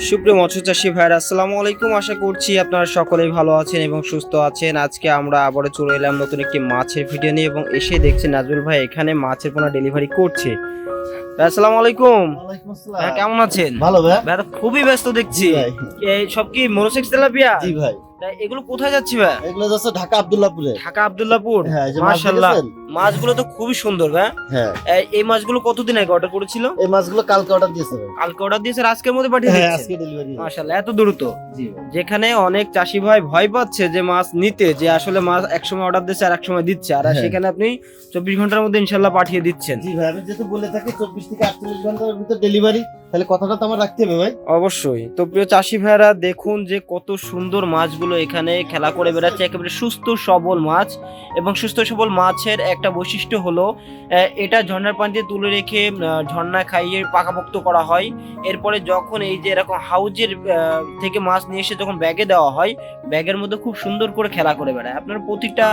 সুপ্রিয় মৎস্য চাষী ভাইরা আসসালামু আলাইকুম। আশা করছি আপনারা সকলেই ভালো আছেন এবং সুস্থ আছেন। আজকে আমরা আবারও চলে এলাম নতুন একটি মাছের ভিডিও নিয়ে এবং এসে দেখছি নাজুল ভাই এখানে মাছের পোনা ডেলিভারি করছে। আসসালামু আলাইকুম। কেমন আছেন? ভালো ভাই। খুবই ব্যস্ত দেখছি। সব কি মোনোসেক্স তেলাপিয়া? জি ভাই। এগুলো কোথায় যাচ্ছে ভাই? এগুলো যাচ্ছে ঢাকা আব্দুল্লাহপুরে। ঢাকা আব্দুল্লাহপুর? হ্যাঁ মাশাআল্লাহ মাছগুলো তো খুবই সুন্দর ভাই। হ্যাঁ। এই- মাছগুলো কতদিন আগে অর্ডার করেছিল? এই মাছগুলো কালকে অর্ডার দিয়েছে কালকে অর্ডার দিয়েছে আজকের মধ্যে পাঠিয়ে হ্যাঁ আজকে ডেলিভারি মাশাআল্লাহ এত দ্রুত? জি যেখানে অনেক চাষি ভাই ভয় পাচ্ছে যে মাছ নিতে যে আসলে মাছ একসময় অর্ডার দিচ্ছে আর এক সময় দিচ্ছে আর হ্যাঁ। সেখানে আপনি চব্বিশ ঘণ্টার মধ্যে ইনশাল্লাহ পাঠিয়ে দিচ্ছেন। জি ভাই আমি যেহেতু বলে থাকি চব্বিশ থেকে আটচল্লিশ ঘণ্টার ভিতর ডেলিভারি তাহলে কথাটা তো আমার রাখতে হবে ভাই। অবশ্যই। তো প্রিয় চাষি ভাইরা দেখুন যে কত সুন্দর মাছগুলো এখানে খেলা করে বেড়াচ্ছে। একেবারে সুস্থ সবল মাছ এবং সুস্থ সবল মাছের একটা বৈশিষ্ট্য হলো এটা ঝর্ণার পানি দিয়ে তুলে রেখে ঝর্ণা খাইয়ে পাকাপোক্ত করা হয়। এরপরে যখন এই যে এরকম হাউজের থেকে মাছ নিয়ে এসে যখন ব্যাগে দেওয়া হয় ব্যাগের মধ্যে খুব সুন্দর করে খেলা করে বেড়ায়। আপনার প্রতিটা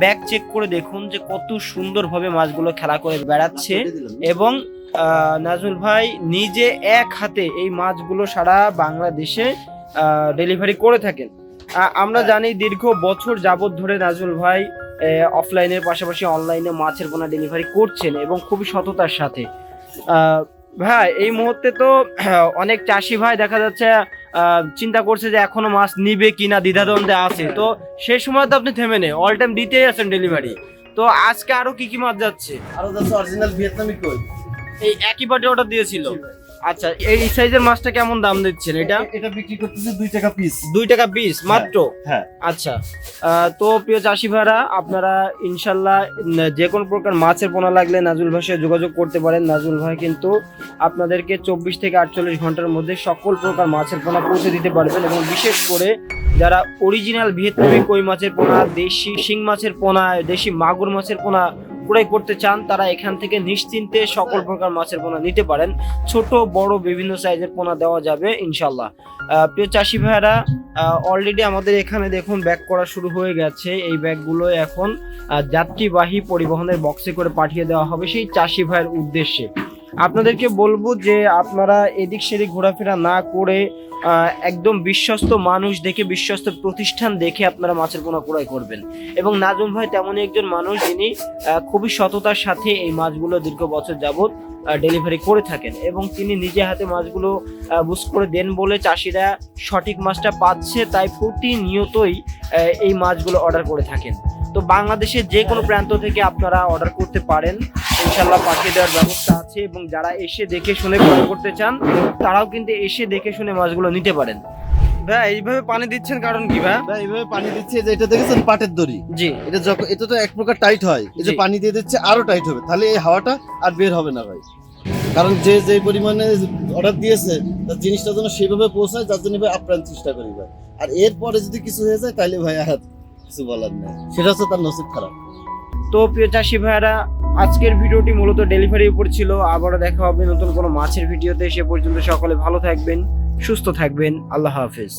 ব্যাগ চেক করে দেখুন যে কত সুন্দরভাবে মাছগুলো খেলা করে বেড়াচ্ছে এবং আহ, নাজমুল ভাই নিজে এক হাতে এই মাছগুলো সারা বাংলাদেশে ডেলিভারি করে থাকেন। আমরা জানি দীর্ঘ বছর যাবত ধরে নাজমুল ভাই অফলাইনের পাশাপাশি অনলাইনে মাছের পোনা ডেলিভারি করছেন এবং খুবই সততার সাথে। ভাই এই মুহূর্তে তো অনেক চাষি ভাই দেখা যাচ্ছে চিন্তা করছে যে এখনও মাছ নিবে কিনা দ্বিধাদ্বন্দ্বে আছে। তো সেই সময় তো আপনি থেমে নেই অল টাইম দিতেই আছেন ডেলিভারি তো আজকে আরও কি কি মাছ যাচ্ছে? আরও যাচ্ছে অরিজিনাল ভিয়েতনামি কই? এই একই পার্টি অর্ডার দিয়েছিল। আচ্ছা এই সাইজের মাছটা কেমন দাম দিচ্ছেন এটা? এটা বিক্রি করতেছে দুই টাকা পিস দুই টাকা পিস মাত্র? হ্যাঁ। আচ্ছা তো প্রিয় চাষি ভাইরা আপনারা ইনশাল্লাহ যে কোনো প্রকার মাছের পোনা লাগলে নাজুল ভাই সাথে যোগাযোগ করতে পারেন। নাজুল ভাই কিন্তু আপনাদেরকে চব্বিশ থেকে আটচল্লিশ ঘণ্টার মধ্যে সকল প্রকার মাছের পোনা পৌঁছে দিতে পারবেন এবং বিশেষ করে যারা অরিজিনাল ভিয়েতনামি কই মাছের পোনা দেশি শিং মাছের পোনা দেশি মাগুর মাছের পোনা ক্রয় করতে চান, তারা এখান থেকে নিশ্চিন্তে সকল প্রকার মাছের পোনা নিতে পারেন। ছোট, বড়, বিভিন্ন সাইজের পোনা দেওয়া যাবে ইনশাল্লাহ প্রিয় চাষি ভাইরা অলরেডি আমাদের এখানে দেখুন ব্যাগ করা শুরু হয়ে গেছে। এই ব্যাগগুলো এখন যাত্রীবাহী পরিবহনের বক্সে করে পাঠিয়ে দেওয়া হবে সেই চাষি ভাইয়ের উদ্দেশ্যে। আপনাদেরকে বলব যে, আপনারা এদিক সেদিক ঘোরাফেরা না করে একদম বিশ্বস্ত মানুষ দেখে, বিশ্বস্ত প্রতিষ্ঠান দেখে আপনারা মাছের পোনা ক্রয় করবেন। এবং নাজুম ভাই তেমনই একজন মানুষ যিনি খুবই সততার সাথে এই মাছগুলো দীর্ঘ বছর যাবত ডেলিভারি করে থাকেন এবং তিনি নিজে হাতে মাছগুলো বুঝ করে দেন বলে চাষিরা সঠিক মাছটা পাচ্ছে, তাই প্রতিনিয়তই এই মাছগুলো অর্ডার করে থাকেন। তো বাংলাদেশের যে কোনো প্রান্ত থেকে আপনারা অর্ডার করতে পারেন। ইনশাল্লাহ পাঠিয়ে দেওয়ার ব্যবস্থা আছে এবং যারা এসে দেখে শুনে ক্রয় করতে চান তারাও কিন্তু এসে দেখে শুনে মাছগুলো নিতে পারেন। ভাই এইভাবে পানি দিচ্ছেন কারণ কি ভাই? ভাই এইভাবে পানি দিচ্ছে যে এটা দেখেছেন পাটের দড়ি? জি। এটা যখন এটা তো এক প্রকার টাইট হয়। এই যে পানি দিয়ে দিচ্ছে আরও টাইট হবে। তাহলে এই হাওয়াটা আর বের হবে না ভাই। কারণ যে যে পরিমাণে অর্ডার দিয়েছে তার জিনিসটা যেন সেভাবে পৌঁছায় যার জন্য ভাই আপ্রাণ চেষ্টা করি ভাই। আর এরপরে যদি কিছু হয়ে যায় তাহলে ভাই আর কিছু বলার সেটা হচ্ছে তার নসিব খারাপ। তো প্রিয় চাষি ভাইরা আজকের ভিডিওটি মূলত ডেলিভারি উপর ছিল। আবারও দেখা হবে নতুন কোনো মাছের ভিডিওতে। সে পর্যন্ত সকলে ভালো থাকবেন, সুস্থ থাকবেন। আল্লাহ হাফেজ।